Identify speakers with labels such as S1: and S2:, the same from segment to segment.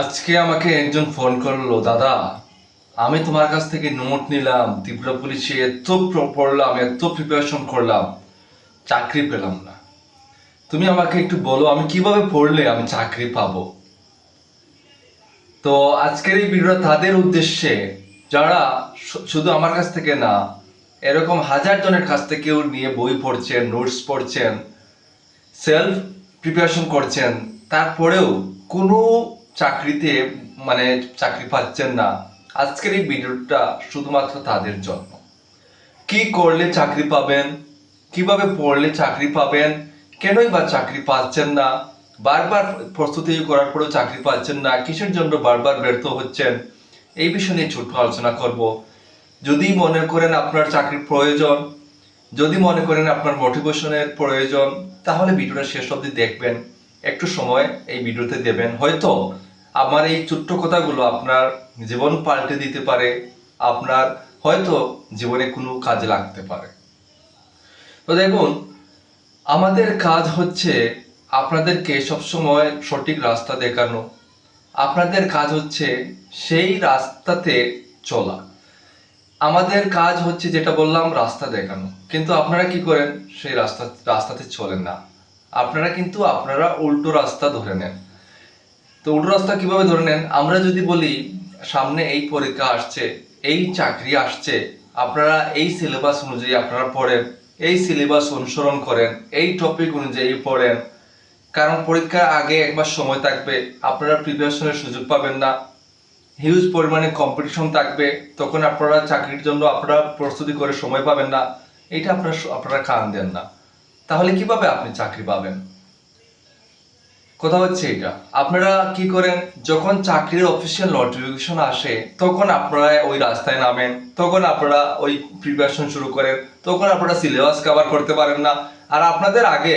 S1: আজকে আমাকে একজন ফোন করল, দাদা, আমি তোমার কাছ থেকে নোট নিলাম, ত্রিপুরা পুলিশে এত পড়লাম, এত প্রিপারেশন করলাম, চাকরি পেলাম না। তুমি আমাকে একটু বলো, আমি কীভাবে পড়লে আমি চাকরি পাবো? তো আজকের এই ভিডিওটা তাদের উদ্দেশ্যে, যারা শুধু আমার কাছ থেকে না, এরকম হাজার জনের কাছ থেকেও নিয়ে বই পড়ছেন নোটস পড়ছেন সেলফ প্রিপারেশন করছেন, তারপরেও কোনো চাকরিতে মানে চাকরি পাচ্ছেন না। আজকের এই ভিডিওটা শুধুমাত্র তাদের জন্য। কি করলে চাকরি পাবেন? কীভাবে পড়লে চাকরি পাবেন? কেনই বা চাকরি পাচ্ছেন না? বারবার প্রস্তুতি করার পরেও চাকরি পাচ্ছেন না। কিসের জন্য বারবার ব্যর্থ হচ্ছেন? এই বিষয় নিয়ে ছোট্ট আলোচনা করব। যদি মনে করেন আপনার চাকরির প্রয়োজন, যদি মনে করেন আপনার মোটিভেশনের প্রয়োজন, তাহলে ভিডিওটা শেষ অবধি দেখবেন। একটু সময় এই ভিডিওতে দেবেন। হয়তো আমার এই ছোট্ট কথাগুলো আপনার জীবন পাল্টে দিতে পারে, আপনার হয়তো জীবনে কোনো কাজে লাগতে পারে। তো দেখুন, আমাদের কাজ হচ্ছে আপনাদেরকে সবসময় সঠিক রাস্তা দেখানো। আপনাদের কাজ হচ্ছে সেই রাস্তাতে চলা। আমাদের কাজ হচ্ছে যেটা বললাম, রাস্তা দেখানো। কিন্তু আপনারা কি করেন? সেই রাস্তা, রাস্তাতে চলেন না। আপনারা কিন্তু, আপনারা উল্টো রাস্তা ধরে নেন। তো উল্টো রাস্তা কীভাবে ধরে নেন? আমরা যদি বলি, সামনে এই পরীক্ষা আসছে, এই চাকরি আসছে, আপনারা এই সিলেবাস অনুযায়ী আপনারা পড়েন, এই সিলেবাস অনুসরণ করেন, এই টপিক অনুযায়ী পড়েন, কারণ পরীক্ষার আগে একবার সময় থাকবে, আপনারা প্রিপারেশনের সুযোগ পাবেন না হিউজ পরিমাণে কম্পিটিশন থাকবে, তখন আপনারা চাকরির জন্য আপনারা প্রস্তুতি করে সময় পাবেন না, এটা আপনারা আপনারা কান দেন না। তাহলে কীভাবে আপনি চাকরি পাবেন? কথা হচ্ছে এটা। আপনারা কি করেন? যখন চাকরির অফিসিয়াল নোটিফিকেশন আসে, তখন আপনারা ওই রাস্তায় নামেন, তখন আপনারা ওই প্রিপারেশন শুরু করেন, তখন আপনারা সিলেবাস কভার করতে পারেন না। আর আপনাদের আগে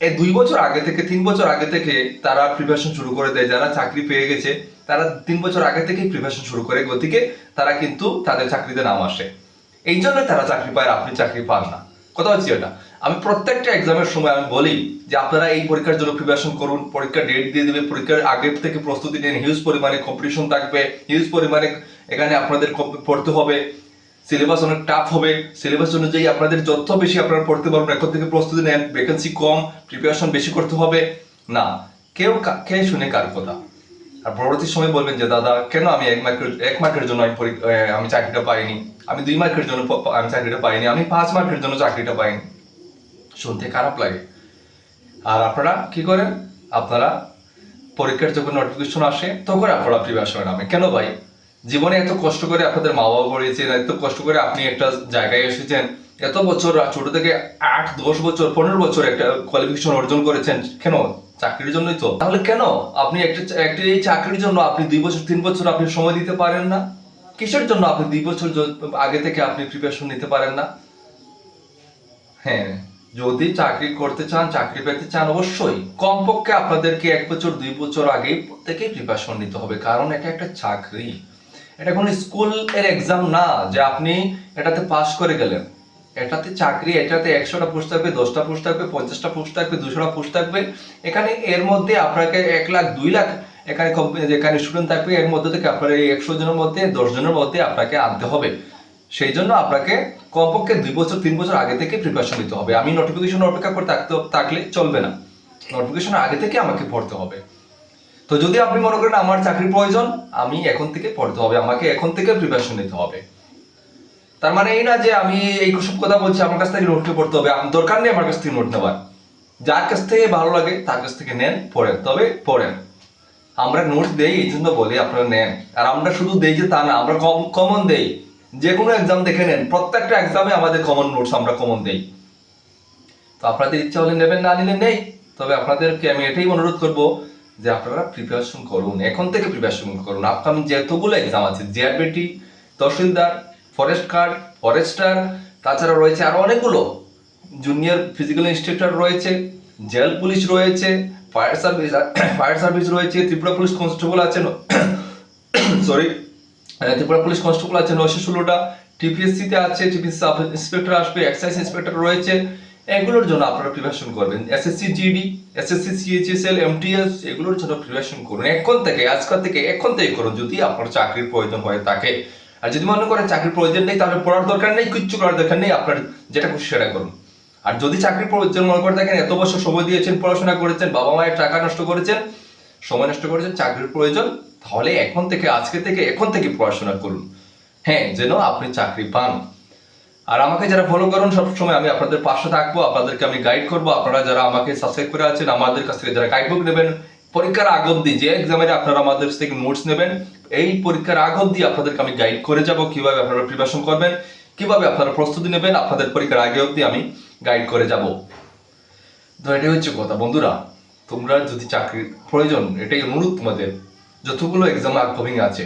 S1: এই দুই বছর আগে থেকে, তিন বছর আগে থেকে তারা প্রিপারেশন শুরু করে দেয়। যারা চাকরি পেয়ে গেছে, তারা তিন বছর আগে থেকেই প্রিপারেশন শুরু করে। গতিকে তারা কিন্তু তাদের চাকরিতে নাম আসে। এই জন্য তারা চাকরি পায় আপনি চাকরি পান না। কথা হচ্ছে এটা। আমি প্রত্যেকটা এক্সামের সময় আমি বলি যে আপনারা এই পরীক্ষার জন্য প্রিপারেশন করুন, পরীক্ষার ডেট দিয়ে দেবে, পরীক্ষার আগে থেকে প্রস্তুতি নিন হিউজ পরিমাণে কম্পিটিশন থাকবে হিউজ পরিমাণে এখানে আপনাদের পড়তে হবে সিলেবাস অনেক টাফ হবে সিলেবাস অনুযায়ী আপনাদের যত বেশি আপনারা পড়তে পারবেন, এখন থেকে প্রস্তুতি নেন ভ্যাকেন্সি কম প্রিপারেশন বেশি করতে হবে। না, কেউ কা- শুনে কার কথা? আর পরবর্তী সময় বলবেন যে, দাদা, কেন আমি এক মার্কের এক মার্কের জন্য আমি আমি চাকরিটা পাইনি? আমি দুই মার্কের জন্য আমি চাকরিটা পাইনি, আমি পাঁচ মার্কের জন্য চাকরিটা পাইনি। শুনতে খারাপ লাগে। আর আপনারা কি করেন? আপনারা পরীক্ষার যখন নোটিফিকেশন আসে, তখন আপনারা প্রিপারেশনে নামে কেন ভাই? জীবনে এত কষ্ট করে আপনাদের মা বাবা পড়িয়েছেন, এত কষ্ট করে আপনি একটা জায়গায় এসেছেন, এত বছর ছোট থেকে আট, দশ বছর, পনেরো বছর একটা কোয়ালিফিকেশন অর্জন করেছেন, কেন? চাকরির জন্যই তো। তাহলে কেন? আপনি একটা একটা এই চাকরির জন্য আপনি দুই বছর, তিন বছর আপনি সময় দিতে পারেন না? কিসের জন্য আপনি দুই বছর আগে থেকে আপনি প্রিপারেশন নিতে পারেন না? হ্যাঁ। যদি চাকরি করতে চান, চাকরি পেতে চান, অবশ্যই কমপক্ষে আপনাদেরকে এক বছর, দুই বছর আগেই প্রত্যেকেই প্রিপারেশন নিতে হবে। কারণ এটা একটা চাকরি। এটা কোনো স্কুলের এক্সাম না যে আপনি এটাতে পাস করে গেলেন। এটাতে চাকরি, এটাতে একশোটা পোস্ট থাকবে, দশটা পোস্ট থাকবে, পঞ্চাশটা পোস্ট থাকবে, দুশোটা পোস্ট থাকবে। এখানে এর মধ্যে আপনাকে এক লাখ, দুই লাখ এখানে যেখানে স্টুডেন্ট থাকবে, এর মধ্যে থেকে আপনার এই একশো জনের মধ্যে, দশ জনের মধ্যে আপনাকে আনতে হবে। সেই জন্য আপনাকে কমপক্ষে দুই বছর, তিন বছর আগে থেকে প্রিপারেশন নিতে হবে। আমি নোটিফিকেশন অপেক্ষা করে থাকতে, থাকলে চলবে না। নোটিফিকেশন আগে থেকে আমাকে পড়তে হবে। তো যদি আপনি মনে করেন আমার চাকরির প্রয়োজন, আমি এখন থেকে পড়তে হবে। আমাকে এখন থেকে প্রিপারেশন নিতে হবে। তার মানে এই না যে আমি এই সব কথা বলছি, আমার কাছ থেকে নোট পড়তে হবে। দরকার নেই আমার কাছ থেকে নোট নেওয়ার। যার কাছ থেকে ভালো লাগে, তার কাছ থেকে নেন, পড়েন। তবে পড়েন। আমরা নোট দেই, এই জন্য বলি আপনারা নেন। আর আমরা শুধু দেই যে তা না, আমরা কম কমন দেই। যে কোনো এক্সাম দেখে নেন, প্রত্যেকটা এক্সামে আমাদের কমন নোটস আমরা কমন দেই। তো আপনাদের ইচ্ছা হলে নেবেন, না নিলে নেই। তবে আপনাদেরকে আমি এটাই অনুরোধ করব যে আপনারা প্রিপারেশন করুন, এখন থেকে প্রিপারেশন করুন। আপকামিং যতগুলো এক্সাম আছে JRBT tehsildar forest guard forester তাছাড়া রয়েছে আরও অনেকগুলো। জুনিয়র ফিজিক্যাল ইনস্ট্রাক্টর রয়েছে জেল পুলিশ রয়েছে ফায়ার সার্ভিস ফায়ার সার্ভিস রয়েছে, ত্রিপুরা পুলিশ কনস্টেবল আছেন। সরি ত্রিপুরা পুলিশ কনস্টেবল আছে নয়শো ষোলোটা, টিপিএসসিতে আছে, টিপিএসসি সাব ইন্সপেক্টর আসবে, এক্সাইজ ইন্সপেক্টর রয়েছে। এগুলোর জন্য আপনারা প্রিপারেশন করবেন। SSC GD SSC CHSL MTS এগুলোর জন্য প্রিপারেশন করুন। এখন থেকে, আজকাল থেকে, এখন থেকে করুন যদি আপনার চাকরির প্রয়োজন হয়ে থাকে। আর যদি মনে করেন চাকরির প্রয়োজন নেই, তাহলে পড়ার দরকার নেই, কিচ্ছু করার দরকার নেই, আপনার যেটা খুশি সেটা করুন। আর যদি চাকরির প্রয়োজন মনে করে থাকেন, এত বছর সময় দিয়েছেন, পড়াশোনা করেছেন, বাবা মায়ের টাকা নষ্ট করেছেন, সময় নষ্ট করেছেন, চাকরির প্রয়োজন তাহলে এখন থেকে, আজকে থেকে, এখন থেকে পড়াশোনা করুন। হ্যাঁ যেন আপনি চাকরি পান। আর আমাকে যারা ফলো করুন, সবসময় আমি আপনাদের পাশে থাকব, আপনাদেরকে আমি গাইড করব। আপনারা যারা আমাকে সাবস্ক্রাইব করে আছেন, আমাদের কাছ থেকে যারা গাইড বুক নেবেন, পরীক্ষার আগ অব্দি যে এক্সামের আপনারা আমাদের থেকে নোটস নেবেন, এই পরীক্ষার আগ অব্দি আপনাদেরকে আমি গাইড করে যাব, কীভাবে আপনারা প্রিপারেশন করবেন, কীভাবে আপনারা প্রস্তুতি নেবেন, আপনাদের পরীক্ষার আগে অব্দি আমি গাইড করে যাব। তো এটাই হচ্ছে কথা। বন্ধুরা, তোমরা যদি চাকরির প্রয়োজন, এটাই অনুরোধ তোমাদের। যতগুলো এক্সাম আপকামিং আছে,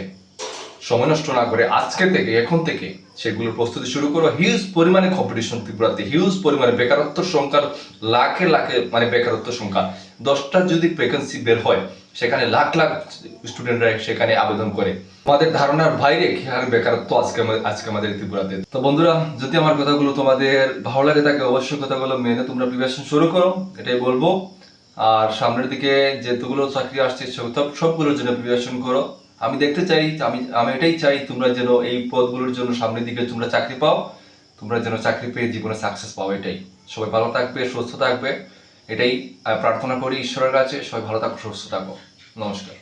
S1: সময় নষ্ট না করে আজকে থেকে, এখন থেকে সেগুলোর প্রস্তুতি শুরু করো। হিউজ পরিমাণে কম্পিটিশন ত্রিপুরাতে হিউজ পরিমাণে বেকারত্ব সংখ্যার লাখে লাখে মানে বেকারত্ব সংখ্যা। দশটা যদি ভ্যাকেন্সি বের হয়, সেখানে লাখ লাখ স্টুডেন্টরা সেখানে আবেদন করে। আমাদের ধারণার বাইরে বেকারত্ব আজকে আজকে আমাদের ত্রিপুরাতে? তো বন্ধুরা, যদি আমার কথাগুলো তোমাদের ভালো লাগে থাকে, অবশ্যই কথাগুলো মেনে তোমরা প্রিপারেশন শুরু করো, এটাই বলব। আর সামনের দিকে যেতগুলো চাকরি আসছে, সব সবগুলোর জন্য প্রিপারেশন করো। আমি দেখতে চাই, আমি আমি এটাই চাই, তোমরা যেন এই পদগুলোর জন্য সামনের দিকে তোমরা চাকরি পাও, তোমরা যেন চাকরি পেয়ে জীবনে সাকসেস পাও, এটাই। সবাই ভালো থাকবে, সুস্থ থাকবে, এটাই প্রার্থনা করি ঈশ্বরের কাছে, সবাই ভালো থাকো, সুস্থ থাকো। নমস্কার।